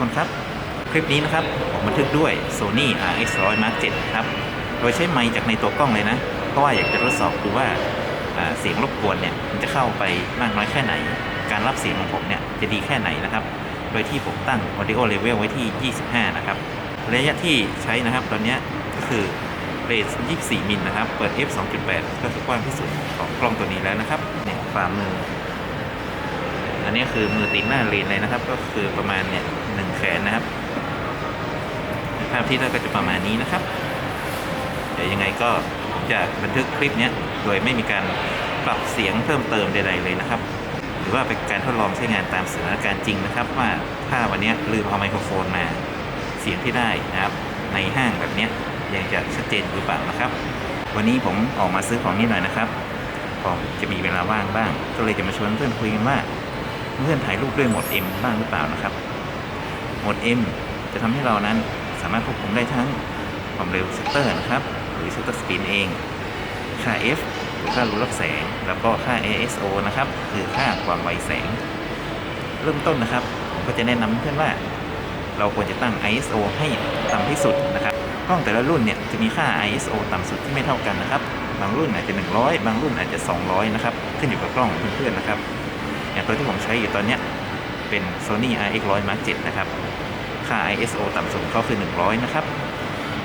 คนครับ คลิปนี้นะครับผมบันทึกด้วย Sony RX100 Mark 7ครับ โดยใช้ไมค์จากในตัวกล้องเลยนะ เพราะว่าอยากจะทดสอบดูว่าเสียงรบกวนเนี่ยมันจะเข้าไปมากน้อยแค่ไหน การรับเสียงของผมเนี่ยจะดีแค่ไหนนะครับ โดยที่ผมตั้ง audio level ไว้ที่ 25 นะครับ ระยะที่ใช้นะครับตอนนี้ก็คือเรท24 มิลนะครับ เปิด f 2.8 ก็คือกว้างที่สุดของกล้องตัวนี้แล้วนะครับ เนี่ยฝ่ามือ อันนี้คือมือติดหน้าเลนเลยนะครับ ก็คือประมาณเนี่ยหนึ่งแขนนะครับ ภาพที่ได้ก็จะประมาณนี้นะครับเดี๋ยวยังไงก็จะบันทึกคลิปเนี้ยโดยไม่มีการปรับเสียงเพิ่มเติมใดๆเลยนะครับ หรือว่าเป็นการทดลองใช้งานตามสถานการณ์จริงนะครับ ว่าถ้าวันนี้ลืมเอาไมโครโฟนมาเสียงที่ได้นะครับ ในห้างแบบเนี้ยยังจะชัดเจนหรือเปล่านะครับ วันนี้ผมออกมาซื้อของนิดหน่อยนะครับผมจะมีเวลาว่างบ้าง ก็เลยจะมาชวนเพื่อนคุยกันว่า เพื่อนถ่ายรูปด้วยโหมด M บ้างหรือเปล่านะครับ โหมด M จะทำให้เรานั้นสามารถควบคุมได้ทั้งความเร็วชัตเตอร์นะครับ หรือชัตเตอร์สปีดเอง ค่า f หรือค่ารูรับแสง แล้วก็ค่า ASO นะครับ คือค่าความไวแสง เริ่มต้นนะครับ ผมก็จะแนะนำเพื่อนว่า เราควรจะตั้ง ISO ให้ต่ำที่สุดนะครับ กล้องแต่ละรุ่นเนี่ยจะมีค่า ISO ต่ำสุดที่ไม่เท่ากันนะครับ บางรุ่นอาจจะ 100 บางรุ่นอาจจะ 200 นะครับ ขึ้นอยู่กับกล้องของเพื่อนๆนะครับ อย่างตัวที่ผมใช้อยู่ตอนนี้เป็น Sony RX100 Mark 7นะครับ ค่า ISO ต่ำสุดเขาคือ 100 นะครับ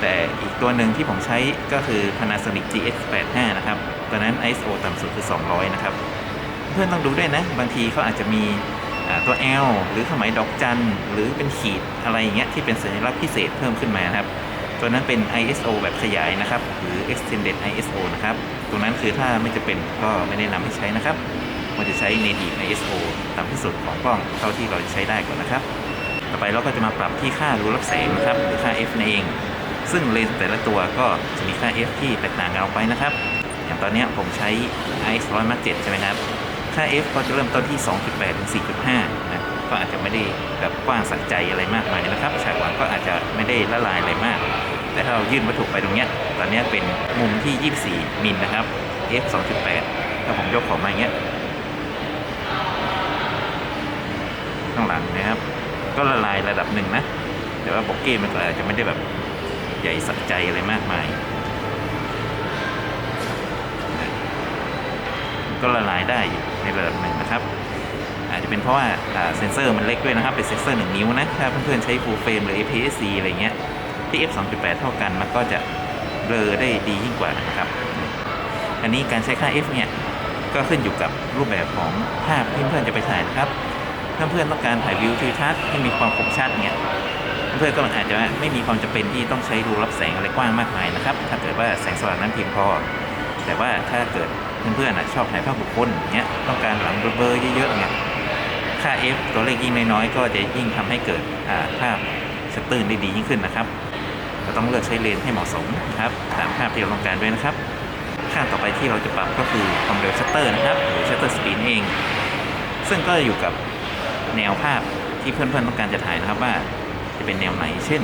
แต่อีกตัวหนึ่งที่ผมใช้ก็คือ Panasonic GX85 นะครับตัวนั้น ISO ต่ำสุดคือ 200 นะครับ เพื่อนต้องดูด้วยนะ บางทีเขาอาจจะมีตัว L หรือเครื่องหมายดอกจัน หรือเป็นขีดอะไรอย่างเงี้ยที่เป็นสัญลักษณ์พิเศษเพิ่มขึ้นมานะครับตัวนั้นเป็น ISO แบบขยายนะครับ หรือ extended ISO นะครับ ตรงนั้นคือถ้าไม่จะเป็นก็ไม่แนะนำให้ใช้นะครับ ควรจะใช้ native ISO ต่ำที่สุดของกล้องเท่าที่เราจะใช้ได้ก่อนนะครับ ต่อไปเราก็จะมาปรับที่ค่ารูรับแสงนะครับหรือค่า f นั่นเอง ซึ่งเลนส์แต่ละตัวก็จะมีค่า f ที่แตกต่างกันออกไปนะครับ อย่างตอนนี้ผมใช้ i 1 0 0 Mark 7ใช่ไหมครับค่า f ก็จะเริ่มต้นที่ 2.8 ถึง 4.5 นะก็อาจจะไม่ได้แบบกว้างสักใจอะไรมากมายนะครับฉากหลังก็อาจจะไม่ได้ละลายอะไรมาก แต่ถ้าเรายื่นวัตถุไปตรงเนี้ยตอนนี้เป็นมุมที่ 24 มิลนะครับ f 2.8ถ้าผมยกของมาอย่างเงี้ย ข้างหลังนะครับ ก็ละลายระดับหนึ่งนะ แต่ว่าโบเก้มันก็อาจจะไม่ได้แบบใหญ่สักใจอะไรมากมาย ก็ละลายได้อยู่ในระดับหนึ่งนะครับ อาจจะเป็นเพราะว่าเซนเซอร์มันเล็กด้วยนะครับ เป็นเซนเซอร์ 1 นิ้วนะ ถ้าเพื่อนๆใช้ full frame หรือ APS-C อะไรเงี้ย ที่ f 2.8 เท่ากันมันก็จะเบลอได้ดียิ่งกว่านะครับ อันนี้การใช้ค่า f เนี่ยก็ขึ้นอยู่กับรูปแบบของภาพที่เพื่อนๆจะไปถ่ายนะครับ ถ้าเพื่อนต้องการถ่ายวิวทิวทัศน์ให้มีความคมชัดเนี่ยเพื่อนก็อาจจะไม่มีความจำเป็นที่ต้องใช้รูรับแสงอะไรกว้างมากมายนะครับ ถ้าเกิดว่าแสงสว่างนั้นเพียงพอ แต่ว่าถ้าเกิดเพื่อนๆชอบถ่ายภาพบุคคลเนี้ยต้องการหลังเบลอๆเยอะๆเนี่ยค่า f ตัวเลขยิ่งน้อยๆก็จะยิ่งทำให้เกิดภาพชัตเตอร์ได้ดียิ่งขึ้นนะครับเราต้องเลือกใช้เลนส์ให้เหมาะสมนะครับตามภาพที่เราต้องการด้วยนะครับค่าต่อไปที่เราจะปรับก็คือความเร็วชัตเตอร์นะครับหรือชัตเตอร์สปีดเอง ซึ่งก็อยู่กับ แนวภาพที่เพื่อนๆต้องการจะถ่ายนะครับว่าจะเป็นแนวไหน เช่น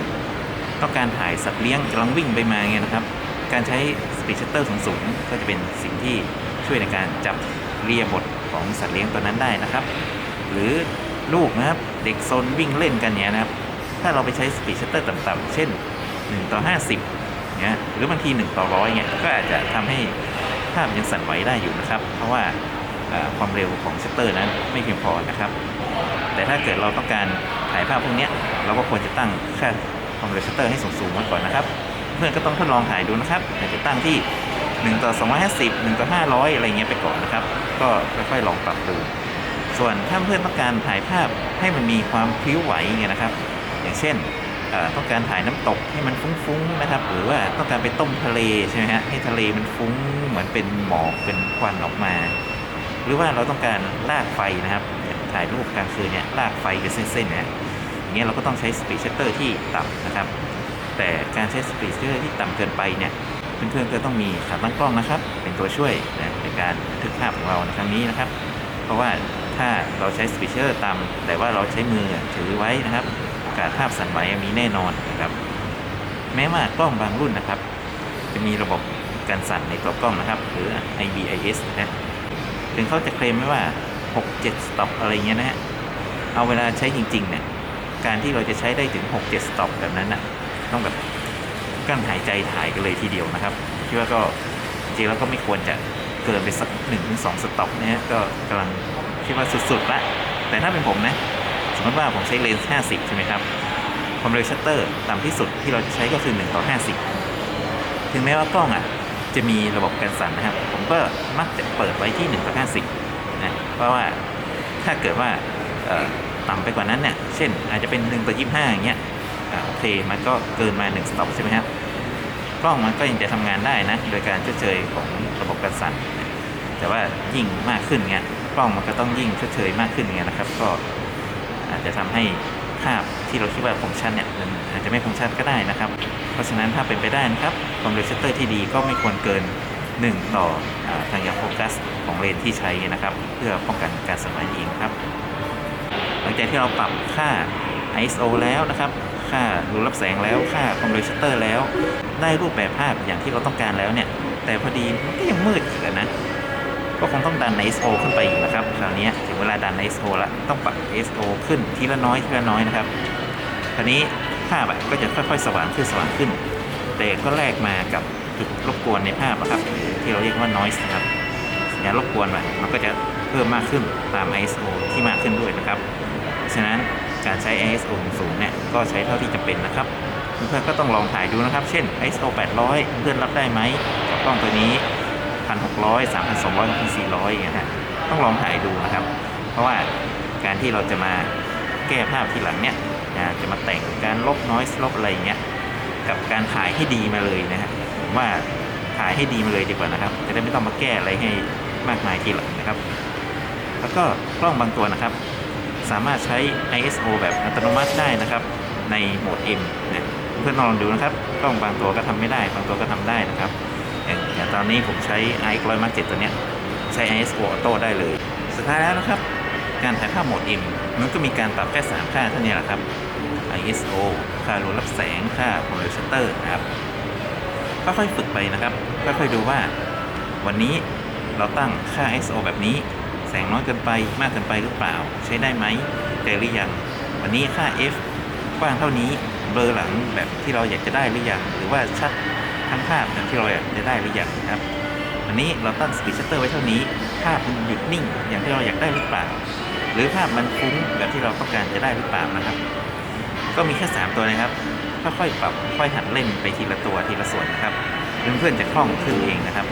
ต้องการถ่ายสัตว์เลี้ยงกำลังวิ่งไปมาเงี้ยนะครับ การใช้สปีดชัตเตอร์สูงๆก็จะเป็นสิ่งที่ช่วยในการจับเรียบทของสัตว์เลี้ยงตัวนั้นได้นะครับ หรือลูกนะครับเด็กโซนวิ่งเล่นกันเนี้ยนะครับ ถ้าเราไปใช้สปีดชัตเตอร์ต่ำๆเช่น 1 ต่อ 50เนี้ยหรือบางที 1 ต่อร้อยเงี้ยก็อาจจะทำให้ภาพยังสั่นไหวได้อยู่นะครับ เพราะว่าอ่าความเร็วของชัตเตอร์นั้นไม่เพียงพอนะครับ แต่ถ้าเกิดเราต้องการถ่ายภาพพวกนี้เราก็ควรจะตั้งค่าความเพร็วชัตเตอร์ให้สูงๆไว้ก่อนนะครับ เพื่อนก็ต้องทดลองถ่ายดูนะครับอาจจะตั้งที่1ต่อ250 1ต่อ500 อะไรเงี้ยไปก่อนนะครับ ก็ค่อยๆลองปรับดู ส่วนถ้าเพื่อนต้องการถ่ายภาพให้มันมีความพลิ้วไหวเงี้ยนะครับ อย่างเช่นต้องการถ่ายน้ำตกให้มันฟุ้งๆนะครับ หรือว่าต้องการไปต้มทะเลใช่ไหมฮะให้ทะเลมันฟุ้งเหมือนเป็นหมอกเป็นควันออกมา หรือว่าเราต้องการลากไฟนะครับ ถ่ายรูปกลางคืนเนี่ยลากไฟเป็นเส้นๆเนี่ยอย่างเงี้ยเราก็ต้องใช้สปีดชัตเตอร์ที่ต่ำนะครับ แต่การใช้สปีดชัตเตอร์ที่ต่ำเกินไปเนี่ยเพื่อนๆก็ต้องมีขาตั้งกล้องนะครับ เป็นตัวช่วยนะในการบันทึกภาพของเราในครั้งนี้นะครับ เพราะว่าถ้าเราใช้สปีดชัตเตอร์ต่ำแต่ว่าเราใช้มือถือไว้นะครับโอกาสภาพสั่นไหวมีแน่นอนนะครับ แม้ว่ากล้องบางรุ่นนะครับ จะมีระบบการสั่นในตัวกล้องนะครับ หรือ IBIS นะถึงเขาจะเคลมไว้ว่า 6 7สต็อปอะไรเงี้ยนะฮะ เอาเวลาใช้จริงๆเนี่ย การที่เราจะใช้ได้ถึง 6-7สต็อปแบบนั้นน่ะ ต้องแบบกั้นหายใจถ่ายกันเลยทีเดียวนะครับ คิดว่าก็จริงแล้วก็ไม่ควรจะเกินไปสัก1-2สต็อปนะฮะ ก็กำลังคิดว่าสุดๆละ แต่ถ้าเป็นผมนะ สมมติว่าผมใช้เลนส์ 50 ใช่ไหมครับ ความเร็วชัตเตอร์ต่ำที่สุดที่เราจะใช้ก็คือ1ต่อ50 ถึงแม้ว่ากล้องอะจะมีระบบการสั่นนะครับ ผมก็มักจะเปิดไว้ที่1ต่อ50 นะเพราะว่าถ้าเกิดว่าเอ่อต่ำไปกว่านั้นเนี่ย เช่นอาจจะเป็น1ต่อ25 อย่างเงี้ยโอเค มันก็เกินมา 1 สต็อปใช่ไหมครับ กล้องมันก็ยังจะทำงานได้นะ โดยการชดเชยของระบบการสั่น แต่ว่ายิ่งมากขึ้นเงี้ย กล้องมันก็ต้องยิ่งชดเชยมากขึ้นเงี้ยนะครับ ก็อาจจะทำให้ภาพที่เราคิดว่าคมชัดเนี่ยมันอาจจะไม่คมชัดก็ได้นะครับ เพราะฉะนั้นถ้าเป็นไปได้นะครับความเร็วชัตเตอร์ที่ดีก็ไม่ควรเกิน 1 ต่อทางยางโฟกัสของเลนส์ที่ใช้นะครับ เพื่อป้องกันการสั่นไหวเองครับ หลังจากที่เราปรับค่า ISO แล้วนะครับ ค่ารูรับแสงแล้วค่าความเร็วชัตเตอร์แล้ว ได้รูปแบบภาพอย่างที่เราต้องการแล้วเนี่ย แต่พอดีมันก็ยังมืดอีกนะก็คงต้องดัน ISO ขึ้นไปอีกนะครับ คราวนี้ถึงเวลาดัน ISO แล้วต้องปรับ ISO ขึ้นทีละน้อยทีละน้อยนะครับคราวนี้ภาพก็จะค่อยๆ สว่างขึ้นสว่างขึ้น แต่ก็แลกมากับ จุดรบกวนในภาพนะครับ ที่เราเรียกว่า noise นะครับสัญญาณรบกวนอะมันก็จะเพิ่มมากขึ้นตาม ISO ที่มากขึ้นด้วยนะครับ ฉะนั้นการใช้ ISO สูงเนี่ยก็ใช้เท่าที่จำเป็นนะครับ เพื่อนๆก็ต้องลองถ่ายดูนะครับ เช่น ISO 800 เพื่อนรับได้ไหมกับกล้องตัวนี้ 1,600 3,200 6,400อย่างเงี้ยต้องลองถ่ายดูนะครับ เพราะว่าการที่เราจะมาแก้ภาพทีหลังเนี่ยจะมาแต่งการลบน้อยลบอะไรเงี้ยกับการถ่ายให้ดีมาเลยนะฮะ ผมว่าถ่ายให้ดีมาเลยดีกว่านะครับจะได้ไม่ต้องมาแก้อะไรให้มากมายทีหลังนะครับ แล้วก็กล้องบางตัวนะครับ สามารถใช้ ISO แบบอัตโนมัติได้นะครับ ในโหมด M นะเพื่อนลองดูนะครับกล้องบางตัวก็ทำไม่ได้ บางตัวก็ทำได้นะครับอย่างตอนนี้ผมใช้ i 1 0 0 7ตัวเนี้ยใช้ ISO Auto ได้เลย สุดท้ายแล้วนะครับ การถ่ายภาพโหมด M มันก็มีการปรับแค่3ค่าเท่านี้แหละครับ ISO ค่ารูรับแสง ค่าความเร็วชัตเตอร์นะครับ ค่อยๆฝึกไปนะครับค่อยๆดูว่า วันนี้เราตั้งค่า ISO แบบนี้ แสงน้อยเกินไปมากเกินไปหรือเปล่า ใช้ได้ไหมแต่หรือยังวันนี้ค่า f กว้างเท่านี้เบลอหลังแบบที่เราอยากจะได้หรือยังหรือว่าชัดทั้งภาพแบบที่เราอยากจะได้หรือยังครับวันนี้เราตั้งสปีดชัตเตอร์ไว้เท่านี้ ภาพมันหยุดนิ่งอย่างที่เราอยากได้หรือเปล่า หรือภาพมันฟุ้งแบบที่เราต้องการจะได้หรือเปล่านะครับ ก็มีแค่ 3 ตัวนะครับ ค่อยๆปรับค่อยหัดเล่นไปทีละตัวทีละส่วนนะครับเพื่อนๆจะคล่องขึ้นเองนะครับ